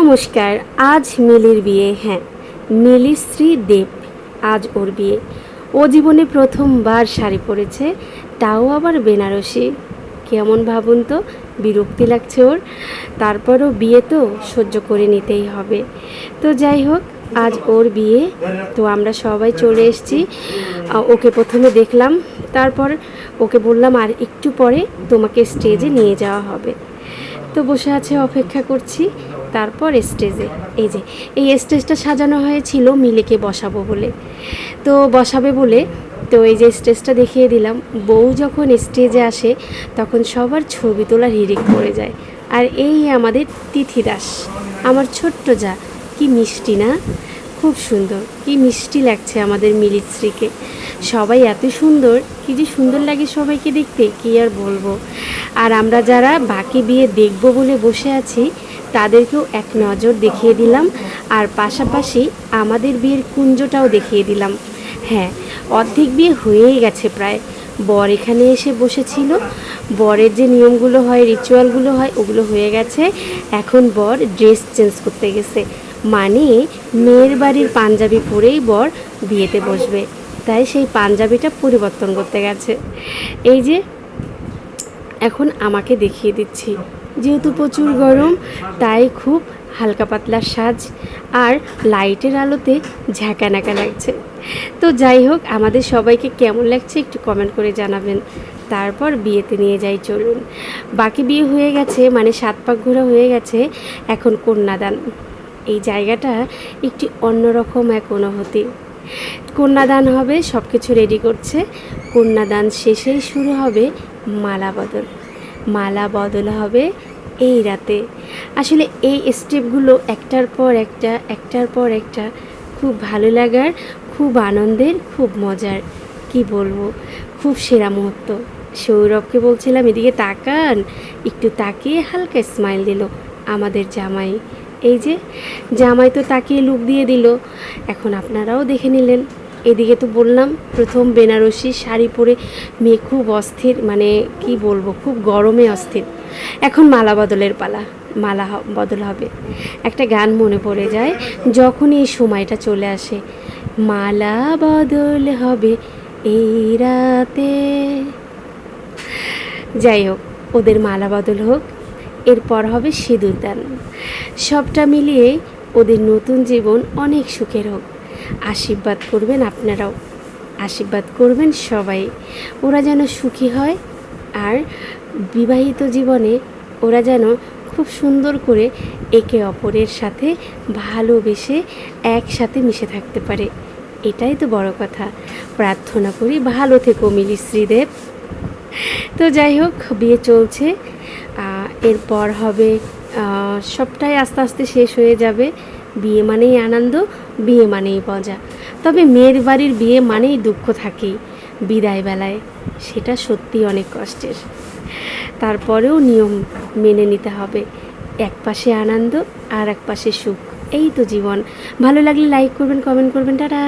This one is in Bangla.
নমস্কার, আজ মিলির বিয়ে হ্যাঁ মিলির স্ত্রী দেব, আজ ওর বিয়ে। ও জীবনে প্রথমবার শাড়ি পরেছে, তাও আবার বেনারসি। কেমন ভাবুন তো, বিরক্তি লাগছে ওর। তারপরও বিয়ে তো সহ্য করে নিতেই হবে। তো যাই হোক, আজ ওর বিয়ে, তো আমরা সবাই চলে এসেছি। ওকে প্রথমে দেখলাম, তারপর ওকে বললাম, আর একটু পরে তোমাকে স্টেজে নিয়ে যাওয়া হবে। তো বসে আছে, অপেক্ষা করছি। তারপর স্টেজে। এই যে, এই স্টেজটা সাজানো হয়েছিল মিলেকে বসাবো বলে। তো বসাবে বলে, তো এই যে স্টেজটা দেখিয়ে দিলাম, বউ যখন স্টেজে আসে, তখন সবার ছবি তোলার হিরিক পড়ে যায়। আর এই আমাদের তিথি দাস আমার ছোট্ট যা, কি মিষ্টি না? খুব সুন্দর, কি মিষ্টি লাগছে আমাদের মিলিত্রীকে সবাই এত সুন্দর, কি যে সুন্দর লাগে সবাইকে দেখতে, কি আর বলব। আর আমরা যারা বাকি বিয়ে দেখব বলে বসে আছি, তাদেরকেও এক নজর দেখিয়ে দিলাম আর পাশাপাশি আমাদের বিয়ের কুঞ্জটাও দেখিয়ে দিলাম। হ্যাঁ অর্ধেক বিয়ে হয়েই গেছে প্রায়। বর এখানে এসে বসেছিল। বরের যে নিয়মগুলো হয় রিচুয়ালগুলো হয়, ওগুলো হয়ে গেছে। এখন বর ড্রেস চেঞ্জ করতে গেছে। মানে মেয়ের বাড়ির পাঞ্জাবি পরেই বর বিয়েতে বসবে। তাই সেই পাঞ্জাবিটা পরিবর্তন করতে গেছে। এই যে এখন আমাকে দেখিয়ে দিচ্ছি। যেহেতু প্রচুর গরম, তাই খুব হালকা পাতলা সাজ আর লাইটের আলোতে ঝাঁকানাকা লাগছে। তো যাই হোক, আমাদের সবাইকে কেমন লাগছে একটু কমেন্ট করে জানাবেন। তারপর বিয়েতে নিয়ে যাই, চলুন। বাকি বিয়ে হয়ে গেছে মানে সাত পাক ঘোরা হয়ে গেছে, এখন কন্যাদান। এই জায়গাটা একটি অন্যরকম এক অনুভূতি। কন্যাদান হবে সব কিছু রেডি করছে। কন্যাদান শেষেই শুরু হবে মালা বদল। মালা বদল হবে এই রাতে। আসলে এই স্টেপগুলো একটার পর একটা, একটার পর একটা খুব ভালো লাগার, খুব আনন্দের, খুব মজার। কি বলব? খুব সেরা মুহূর্ত। সৌরভকে বলছিলাম, এদিকে তাকান। একটু তাকিয়ে হালকা স্মাইল দিল আমাদের জামাই। এই যে, জামাই তো তাকিয়ে লুক দিয়ে দিল। এখন আপনারাও দেখে নিলেন। এদিকে তো বললাম, প্রথম বেনারসি শাড়ি পরে মেয়ে খুব অস্থির মানে কি বলব, খুব গরমে অস্থির। এখন মালা বদলের পালা, মালা বদল হবে। একটা গান মনে পড়ে যায়, যখনই এই সময়টা চলে আসে। মালা বদল হবে এই রাতে। যাই হোক, ওদের মালা বদল হোক এরপর হবে সিঁদুর দান। সবটা মিলিয়ে ওদের নতুন জীবন অনেক সুখের হোক। আশীর্বাদ করবেন আপনারাও। আশীর্বাদ করবেন সবাই। ওরা যেন সুখী হয় আর বিবাহিত জীবনে ওরা যেন খুব সুন্দর করে একে অপরের সাথে ভালোবেসে একসাথে মিশে থাকতে পারে। এটাই তো বড় কথা। প্রার্থনা করি ভালো থেকো মিলি শ্রীদেব তো যাই হোক, বিয়ে চলছে। এরপর হবে সবটাই আস্তে আস্তে শেষ হয়ে যাবে। বিয়ে মানেই আনন্দ, বিয়ে মানেই মজা। তবে মেয়ের বাড়ির বিয়ে মানেই দুঃখ থাকেই, বিদায় বেলায়। সেটা সত্যি অনেক কষ্টের। তারপরেও নিয়ম মেনে নিতে হবে। এক পাশে আনন্দ আর এক পাশে সুখ। এই তো জীবন। ভালো লাগলে লাইক করবেন কমেন্ট করবেন। টাটা!